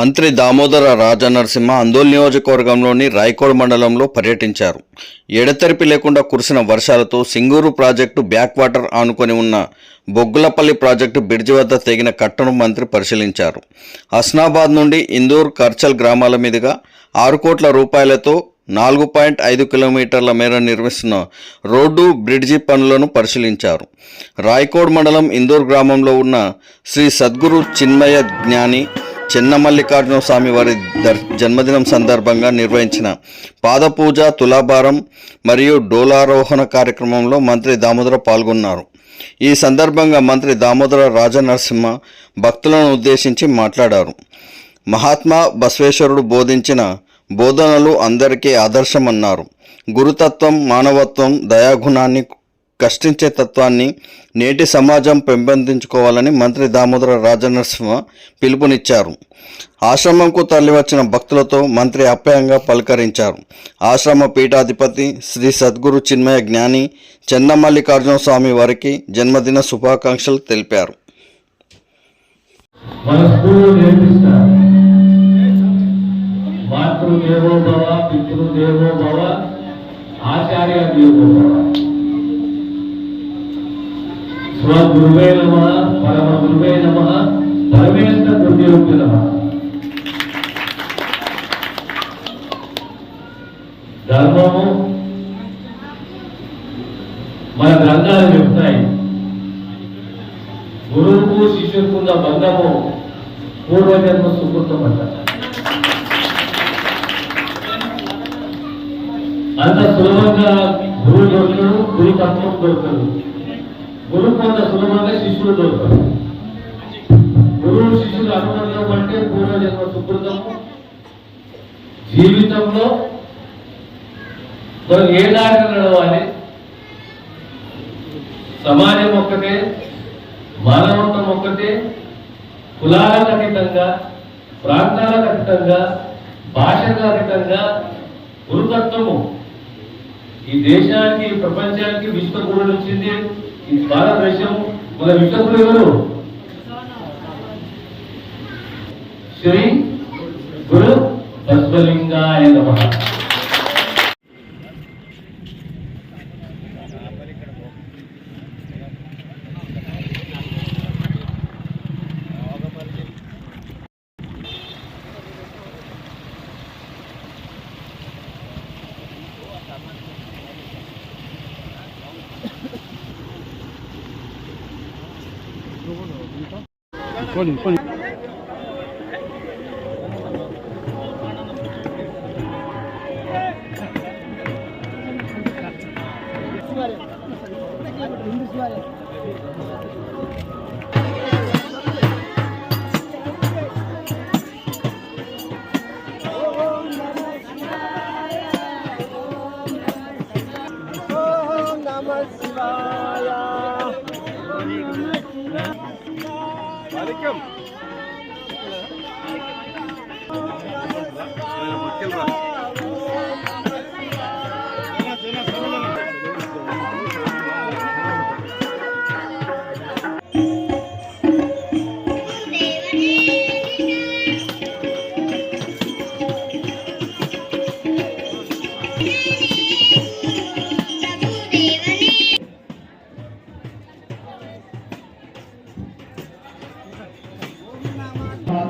మంత్రి దామోదర రాజనరసింహ అందోల్ నియోజకవర్గంలోని రాయకోడ్ మండలంలో పర్యటించారు. ఎడతెరిపి లేకుండా కురిసిన వర్షాలతో సింగూరు ప్రాజెక్టు బ్యాక్ వాటర్ ఆనుకొని ఉన్న బొగ్గులపల్లి ప్రాజెక్టు బ్రిడ్జి వద్ద తెగిన కట్టను మంత్రి పరిశీలించారు. హస్నాబాద్ నుండి ఇందూర్ కర్చల్ గ్రామాల మీదుగా ఆరు కోట్ల రూపాయలతో నాలుగు పాయింట్ ఐదు కిలోమీటర్ల మేర నిర్మిస్తున్న రోడ్డు బ్రిడ్జి పనులను పరిశీలించారు. రాయకోడ్ మండలం ఇందూర్ గ్రామంలో ఉన్న శ్రీ సద్గురు చిన్మయ జ్ఞాని చిన్నమల్లికార్జున స్వామి వారి జన్మదినం సందర్భంగా నిర్వహించిన పాదపూజ తులాభారం మరియు డోలారోహణ కార్యక్రమంలో మంత్రి దామోదర పాల్గొన్నారు. ఈ సందర్భంగా మంత్రి దామోదర రాజనరసింహ భక్తులను ఉద్దేశించి మాట్లాడారు. మహాత్మా బసవేశ్వరుడు బోధించిన బోధనలు అందరికీ ఆదర్శమన్నారు. గురుతత్వం మానవత్వం దయాగుణాన్ని కష్టించే తత్వాన్ని నేటి సమాజం పెంపొందించుకోవాలని మంత్రి దామోదర రాజనరసింహ పిలుపునిచ్చారు. ఆశ్రమంకు తరలివచ్చిన భక్తులతో మంత్రి అప్యాయంగా పలకరించారు. ఆశ్రమ పీఠాధిపతి శ్రీ సద్గురు చిన్మయ జ్ఞాని చెన్నమల్లికార్జున స్వామి వారికి జన్మదిన శుభాకాంక్షలు తెలిపారు. మాతృదేవో భవ పితృదేవో భవ ఆచార్య దేవో భవ. గురువే నమ పరమ గురువే నమ పరమేశ్వర గురుదేవుకి నమ. ధర్మము మన గ్రంథాలు చెప్తాయి. గురువుకు శిష్యుకున్న బంధము పూర్వజన్మ సుకృతం అంట. అంత సులభంగా గురువు దొరకడు గురు తత్వం దొరకదు. గురువు కొంత సులభంగా శిష్యుడు దొరకడు గురువు శిష్యుడు అనుబంధం అంటే పూర్వజన్మ సుకృతము. జీవితంలో మనం ఏ దారిన నడవాలి? సమాజం ఒక్కటే మానవత్వం ఒక్కటే కులాలకు అతీతంగా ప్రాంతాలకు అతీతంగా భాషకు అతీతంగా గురుతత్వము. ఈ దేశానికి ఈ ప్రపంచానికి విశ్వగురుడు వచ్చింది. ఈ భారతదేశం మన విశ్వగురు ఎవరు శ్రీ గురు బస్వలింగాయ నమః. 꺼지 꺼지 Namah Shivaya. വലിക്കും.